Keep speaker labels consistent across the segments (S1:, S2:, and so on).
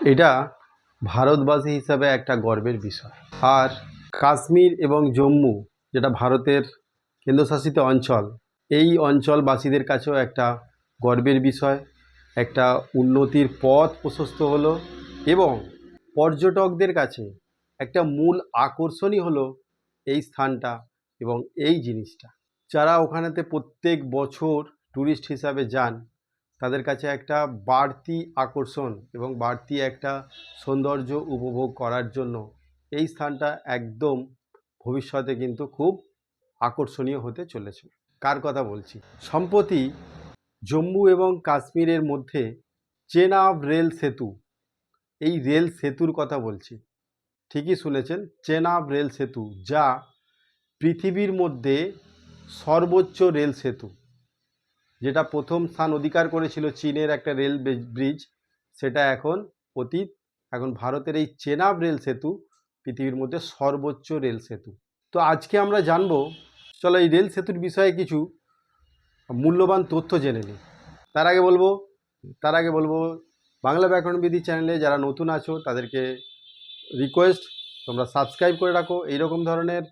S1: এটা ভারতবাসী হিসাবে একটা গর্বের বিষয়। আর কাশ্মীর এবং জম্মু, যেটা ভারতের কেন্দ্রশাসিত অঞ্চল, এই অঞ্চলবাসীদের কাছেও একটা গর্বের বিষয়, একটা উন্নতির পথ প্রশস্ত হলো এবং পর্যটকদের কাছে একটা মূল আকর্ষণই হলো এই স্থানটা এবং এই জিনিসটা। যারা ওখানেতে প্রত্যেক বছর ট্যুরিস্ট হিসাবে যান তাদের কাছে একটা বাড়তি আকর্ষণ এবং বাড়তি একটা সৌন্দর্য উপভোগ করার জন্য এই স্থানটা একদম ভবিষ্যতে কিন্তু খুব আকর্ষণীয় হতে চলেছে। কার কথা বলছি? সম্প্রতি জম্মু এবং কাশ্মীরের মধ্যে চেনাব রেল সেতু, এই রেল সেতুর কথা বলছি। ঠিকই শুনেছেন চেনাব রেল সেতু, যা পৃথিবীর মধ্যে সর্বোচ্চ রেল সেতু। যেটা প্রথম স্থান অধিকার করেছিল চীনের একটা রেল ব্রিজ- সেটা এখন অতীত। এখন ভারতের এই চেনাব রেল সেতু পৃথিবীর মধ্যে সর্বোচ্চ রেল সেতু। তো আজকে আমরা জানব, চলো এই রেল সেতুর বিষয়ে কিছু মূল্যবান তথ্য জেনে নিই। তার আগে বলব, তার আগে বলব, বাংলা ব্যাকরণবিধি চ্যানেলে যারা নতুন আছো, তাদেরকে রিকোয়েস্ট তোমরা সাবস্ক্রাইব করে রাখো। এইরকম ধরনের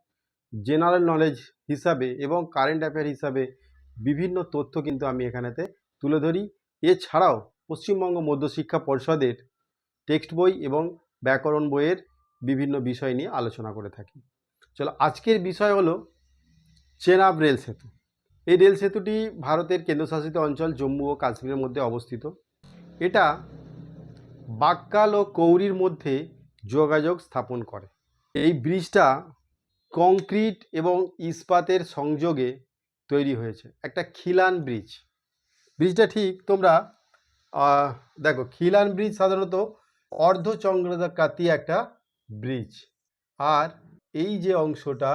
S1: জেনারেল নলেজ হিসাবে এবং কারেন্ট অ্যাফেয়ার হিসাবে বিভিন্ন তথ্য কিন্তু আমি এখানেতে তুলে ধরি। এছাড়াও পশ্চিমবঙ্গ মধ্যশিক্ষা পর্ষদের টেক্সট বই এবং ব্যাকরণ বইয়ের বিভিন্ন বিষয় নিয়ে আলোচনা করে থাকি। চলো, আজকের বিষয় হলো চেনাব রেল সেতু। এই রেল সেতুটি ভারতের কেন্দ্রশাসিত অঞ্চল জম্মু ও কাশ্মীরের মধ্যে অবস্থিত। এটা বাক্কাল ও কৌরির মধ্যে যোগাযোগ স্থাপন করে। এই ব্রিজটা কংক্রিট এবং ইস্পাতের সংযোগে তৈরি হয়েছে। একটা খিলান ব্রিজ। ব্রিজটা ঠিক তোমরা দেখো, খিলান ব্রিজ সাধারণত অর্ধচন্দ্রাকাতি একটা ব্রিজ। আর এই যে অংশটা,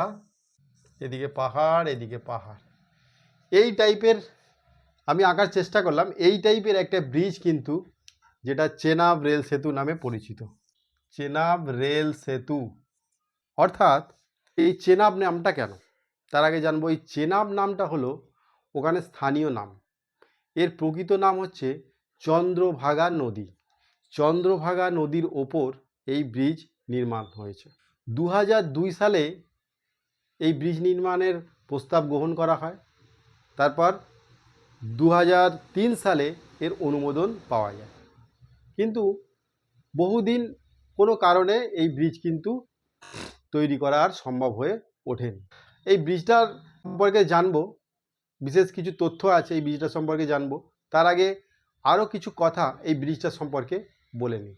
S1: এদিকে পাহাড় এদিকে পাহাড়। এই টাইপের, আমি আঁকার চেষ্টা করলাম, এই টাইপের একটা ব্রিজ কিন্তু যেটা চেনাব রেল সেতু নামে পরিচিত। চেনাব রেল সেতু। অর্থাৎ এই চেনাব নামটা কেন? তার আগে জানব এই চেনাব নামটা হলো ওখানে স্থানীয় নাম। এর প্রকৃত নাম হচ্ছে চন্দ্রভাগা নদী। চন্দ্রভাগা নদীর ওপর এই ব্রিজ নির্মাণ হয়েছে। দু দুই সালে এই ব্রিজ নির্মাণের প্রস্তাব গ্রহণ করা হয়। তারপর দু তিন সালে এর অনুমোদন পাওয়া যায়। কিন্তু বহুদিন কোনো কারণে এই ব্রিজ কিন্তু তৈরি করা আর সম্ভব হয়ে ওঠেনি। এই ব্রিজটার সম্পর্কে জানব, বিশেষ কিছু তথ্য আছে এই ব্রিজটা সম্পর্কে জানব। তার আগে আরও কিছু কথা এই ব্রিজটা সম্পর্কে বলে নিই।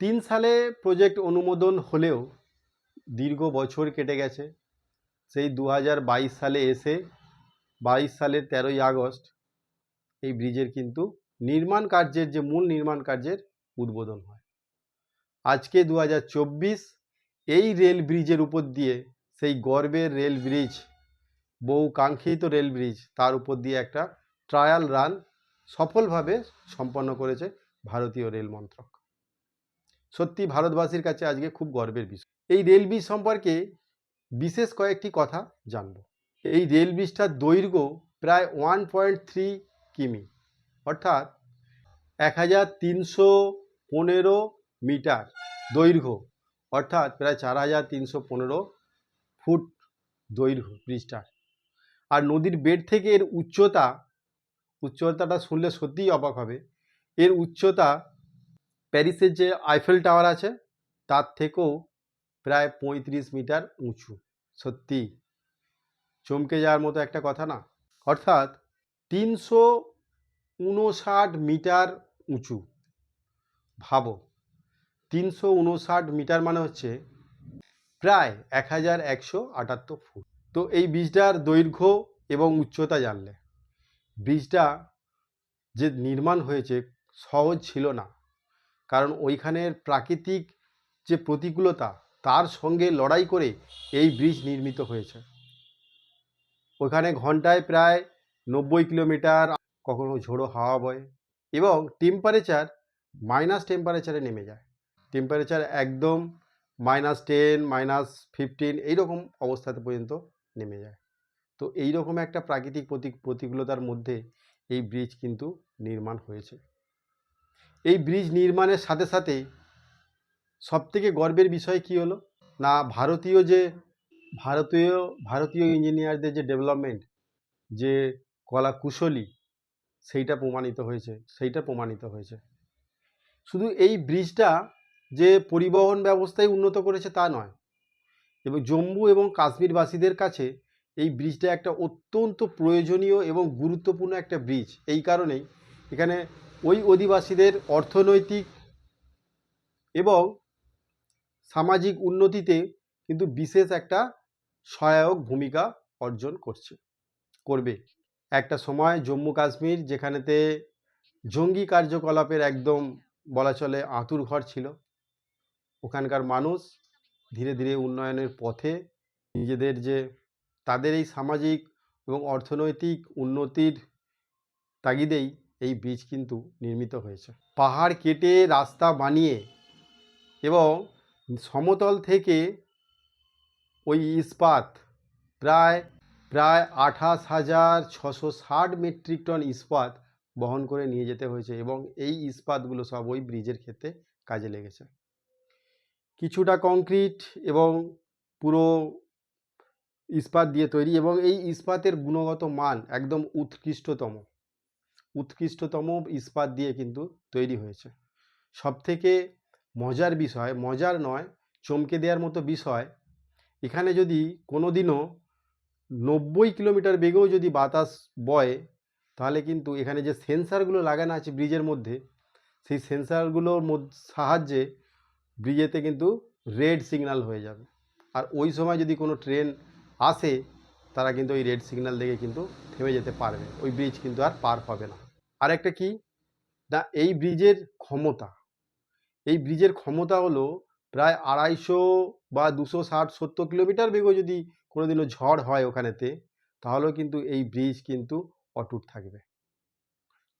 S1: তিন সালে প্রজেক্ট অনুমোদন হলেও দীর্ঘ বছর কেটে গেছে। সেই দু হাজার বাইশ সালে এসে বাইশ সালের তেরোই আগস্ট এই ব্রিজের কিন্তু নির্মাণ কার্যের যে মূল নির্মাণ কার্যের উদ্বোধন হয়। আজকে দু হাজার চব্বিশ এই রেল ব্রিজের উপর দিয়ে সেই গর্বের রেল ব্রিজ বহু কাঙ্ক্ষিত রেল ব্রিজ তার উপর দিয়ে একটা ট্রায়াল রান সফলভাবে সম্পন্ন করেছে ভারতীয় রেল মন্ত্রক। সত্যি ভারতবাসীর কাছে আজকে খুব গর্বের বিষয়। এই রেল ব্রিজ সম্পর্কে বিশেষ কয়েকটি কথা জানব। এই রেল ব্রিজটার দৈর্ঘ্য প্রায় ওয়ান পয়েন্ট থ্রি কিমি, অর্থাৎ এক হাজার তিনশো পনেরো মিটার দৈর্ঘ্য, অর্থাৎ প্রায় চার হাজার তিনশো পনেরো ফুট দৈর্ঘ্য ব্রিজটার আর নদীর বেড থেকে এর উচ্চতা, উচ্চতাটা শুনলে সত্যিই অবাক হবে। এর উচ্চতা প্যারিসের যে আইফেল টাওয়ার আছে, তার থেকেও প্রায় পঁয়ত্রিশ মিটার উঁচু। সত্যি চমকে যাওয়ার মতো একটা কথা না। অর্থাৎ তিনশো উনষাট মিটার উঁচু। ভাবো, তিনশো উনষাট মিটার মানে হচ্ছে প্রায় এক হাজার একশো আটাত্তর ফুট। তো এই ব্রিজটার দৈর্ঘ্য এবং উচ্চতা জানলে। ব্রিজটা যে নির্মাণ হয়েছে সহজ ছিল না। কারণ ওইখানের প্রাকৃতিক যে প্রতিকূলতা, তার সঙ্গে লড়াই করে এই ব্রিজ নির্মিত হয়েছে। ওখানে ঘন্টায় প্রায় নব্বই কিলোমিটার কখনো ঝোড়ো হাওয়া বয় এবং টেম্পারেচার মাইনাস টেম্পারেচারে নেমে যায়। টেম্পারেচার একদম মাইনাস টেন, মাইনাস ফিফটিন এইরকম অবস্থাতে পর্যন্ত নেমে যায়। তো এই রকম একটা প্রাকৃতিক প্রতি, প্রতিকূলতার মধ্যে এই ব্রিজ কিন্তু নির্মাণ হয়েছে। এই ব্রিজ নির্মাণের সাথে সাথে সবথেকে গর্বের বিষয় কি হলো? না, ভারতীয় যে, ভারতীয় ভারতীয় ইঞ্জিনিয়ারদের যে ডেভেলপমেন্ট যে কলা কুশলী, সেইটা প্রমাণিত হয়েছে, সেইটা প্রমাণিত হয়েছে। শুধু এই ব্রিজটা যে পরিবহন ব্যবস্থায় উন্নত করেছে তা নয়। এবং জম্মু এবং কাশ্মীরবাসীদের কাছে এই ব্রিজটা একটা অত্যন্ত প্রয়োজনীয় এবং গুরুত্বপূর্ণ একটা ব্রিজ। এই কারণেই এখানে ওই অধিবাসীদের অর্থনৈতিক এবং সামাজিক উন্নতিতে কিন্তু বিশেষ একটা সহায়ক ভূমিকা অর্জন করছে, করবে। একটা সময় জম্মু কাশ্মীর যেখানেতে জঙ্গি কার্যকলাপের একদম বলা চলে আঁতুর ঘর ছিল ওখানকার মানুষ ধীরে ধীরে উন্নয়নের পথে নিজেদের যে তাদের এই সামাজিক এবং অর্থনৈতিক উন্নতির তাগিদেই এই ব্রিজ কিন্তু নির্মিত হয়েছে। পাহাড় কেটে রাস্তা বানিয়ে এবং সমতল থেকে ওই ইস্পাত প্রায় প্রায় আঠাশ হাজার ছশো ষাট মেট্রিক টন ইস্পাত বহন করে নিয়ে যেতে হয়েছে এবং এই ইস্পাতগুলো সব ওই ব্রিজের ক্ষেত্রে কাজে লেগেছে। কিছুটা কংক্রিট এবং পুরো ইস্পাত দিয়ে তৈরি এবং এই ইস্পাতের গুণগত মান একদম উৎকৃষ্টতম। উৎকৃষ্টতম ইস্পাত দিয়ে কিন্তু তৈরি হয়েছে। সবথেকে মজার বিষয়, মজার নয়, চমকে দেওয়ার মতো বিষয়, এখানে যদি কোনো দিনও নব্বই কিলোমিটার বেগেও যদি বাতাস বয়, তাহলে কিন্তু এখানে যে সেন্সারগুলো লাগানো আছে ব্রিজের মধ্যে, সেই সেন্সারগুলোর সাহায্যে ব্রিজেতে কিন্তু রেড সিগন্যাল হয়ে যাবে। আর ওই সময় যদি কোনো ট্রেন আসে, তারা কিন্তু ওই রেড সিগনাল দেখে কিন্তু থেমে যেতে পারবে। ওই ব্রিজ কিন্তু আর পার হবে না। আর একটা কি? না, এই ব্রিজের ক্ষমতা, এই ব্রিজের ক্ষমতা হলো প্রায় আড়াইশো বা দুশো ষাট সত্তর কিলোমিটার বেগও যদি কোনোদিনও ঝড় হয় ওখানেতে, তাহলেও কিন্তু এই ব্রিজ কিন্তু অটুট থাকবে।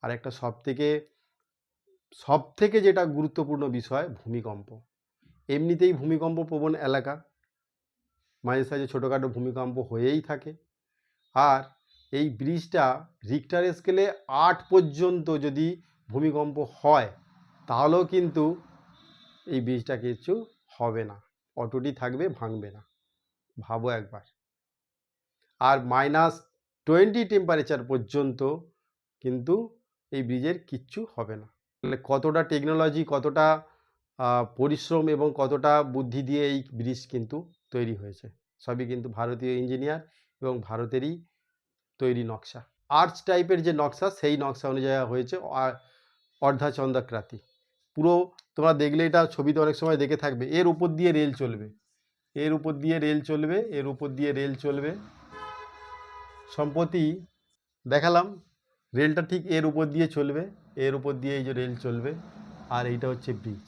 S1: আর একটা সব থেকে সব থেকে যেটা গুরুত্বপূর্ণ বিষয়, ভূমিকম্প। এমনিতেই ভূমিকম্প প্রবণ এলাকা। মাঝে সাঝে ছোটোখাটো ভূমিকম্প হয়েই থাকে। আর এই ব্রিজটা রিক্টার স্কেলে আট পর্যন্ত যদি ভূমিকম্প হয়, তাহলেও কিন্তু এই ব্রিজটা কিছু হবে না। অটোটি থাকবে, ভাঙবে না। ভাবো একবার। আর মাইনাস টোয়েন্টি টেম্পারেচার পর্যন্ত কিন্তু এই ব্রিজের কিচ্ছু হবে না। তাহলে কতটা টেকনোলজি কতটা পরিশ্রম এবং কতটা বুদ্ধি দিয়ে এই ব্রিজ কিন্তু তৈরি হয়েছে। সবই কিন্তু ভারতীয় ইঞ্জিনিয়ার এবং ভারতেরই তৈরি নকশা। আর্চ টাইপের যে নকশা, সেই নকশা অনুযায়ী হয়েছে অর্ধাচন্দ্রাকৃতি। পুরো তোমরা দেখলে এটা ছবিতে অনেক সময় দেখে থাকবে, এর উপর দিয়ে রেল চলবে। এর উপর দিয়ে রেল চলবে, এর উপর দিয়ে রেল চলবে। সম্প্রতি দেখালাম রেলটা ঠিক এর উপর দিয়ে চলবে। এর উপর দিয়ে এই যে রেল চলবে আর এইটা হচ্ছে ব্রিজ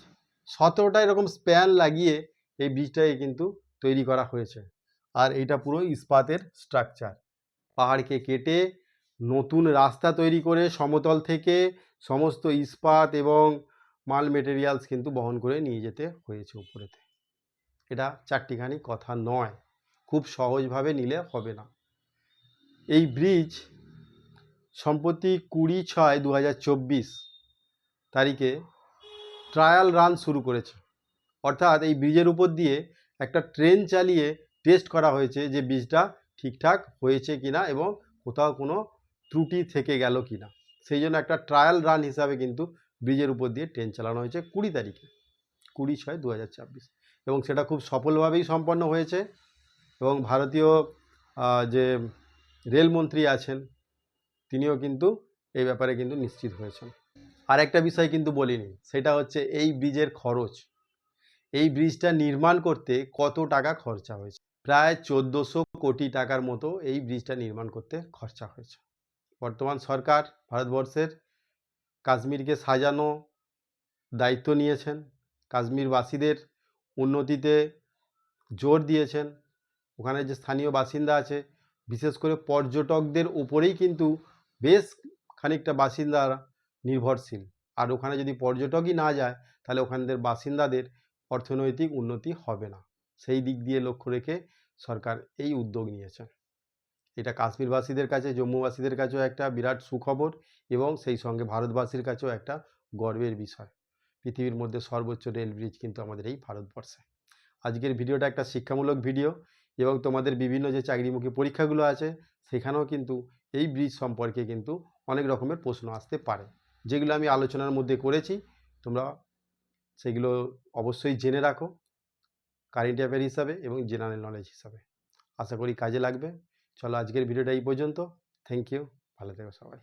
S1: সতেরোটা এরকম স্প্যান লাগিয়ে এই ব্রিজটাকে কিন্তু তৈরি করা হয়েছে। আর এইটা পুরো ইস্পাতের স্ট্রাকচার পাহাড়কে কেটে নতুন রাস্তা তৈরি করে সমতল থেকে সমস্ত ইস্পাত এবং মাল মেটেরিয়ালস কিন্তু বহন করে নিয়ে যেতে হয়েছে উপরেতে। এটা চারটিখানি কথা নয়। খুব সহজভাবে নিলে হবে না। এই ব্রিজ সম্প্রতি কুড়ি ছয় দু তারিখে ট্রায়াল রান শুরু করেছে। অর্থাৎ এই ব্রিজের উপর দিয়ে একটা ট্রেন চালিয়ে টেস্ট করা হয়েছে যে ব্রিজটা ঠিকঠাক হয়েছে কিনা এবং কোথাও কোনো ত্রুটি থেকে গেল কিনা। সেই জন্য একটা ট্রায়াল রান হিসাবে কিন্তু ব্রিজের উপর দিয়ে ট্রেন চালানো হয়েছে কুড়ি তারিখে, কুড়ি ছয় দু এবং সেটা খুব সফলভাবেই সম্পন্ন হয়েছে এবং ভারতীয় যে রেলমন্ত্রী আছেন তিনিও কিন্তু এই ব্যাপারে কিন্তু নিশ্চিত হয়েছেন। আর একটা বিষয় কিন্তু বলিনি, সেটা হচ্ছে এই ব্রিজের খরচ। এই ব্রিজটা নির্মাণ করতে কত টাকা খরচা হয়েছে? প্রায় চোদ্দোশো কোটি টাকার মতো এই ব্রিজটা নির্মাণ করতে খরচা হয়েছে। বর্তমান সরকার ভারতবর্ষের কাশ্মীরকে সাজানো দায়িত্ব নিয়েছেন, কাশ্মীরবাসীদের উন্নতিতে জোর দিয়েছেন। ওখানে যে স্থানীয় বাসিন্দা আছে, বিশেষ করে পর্যটকদের উপরেই কিন্তু বেশ খানিকটা বাসিন্দারা নির্ভরশীল। আর ওখানে যদি পর্যটকই না যায়, তাহলে ওখানদের বাসিন্দাদের অর্থনৈতিক উন্নতি হবে না। সেই দিক দিয়ে লক্ষ্য রেখে সরকার এই উদ্যোগ নিয়েছে। এটা কাশ্মীরবাসীদের কাছে, জম্মুবাসীদের কাছেও একটা বিরাট সুখবর এবং সেই সঙ্গে ভারতবাসীর কাছেও একটা গর্বের বিষয়। পৃথিবীর মধ্যে সর্বোচ্চ রেল ব্রিজ কিন্তু আমাদের এই ভারতবর্ষে। আজকের ভিডিওটা একটা শিক্ষামূলক ভিডিও এবং তোমাদের বিভিন্ন যে চাকরিমুখী পরীক্ষাগুলো আছে, সেখানেও কিন্তু এই ব্রিজ সম্পর্কে কিন্তু অনেক রকমের প্রশ্ন আসতে পারে। যেগুলো আমি আলোচনার মধ্যে করেছি, তোমরা সেগুলো অবশ্যই জেনে রাখো কারেন্ট অ্যাফেয়ার হিসাবে এবং জেনারেল নলেজ হিসাবে। আশা করি কাজে লাগবে। চলো আজকের ভিডিওটা এই পর্যন্ত। থ্যাংক ইউ ভালো থেকো সবাই।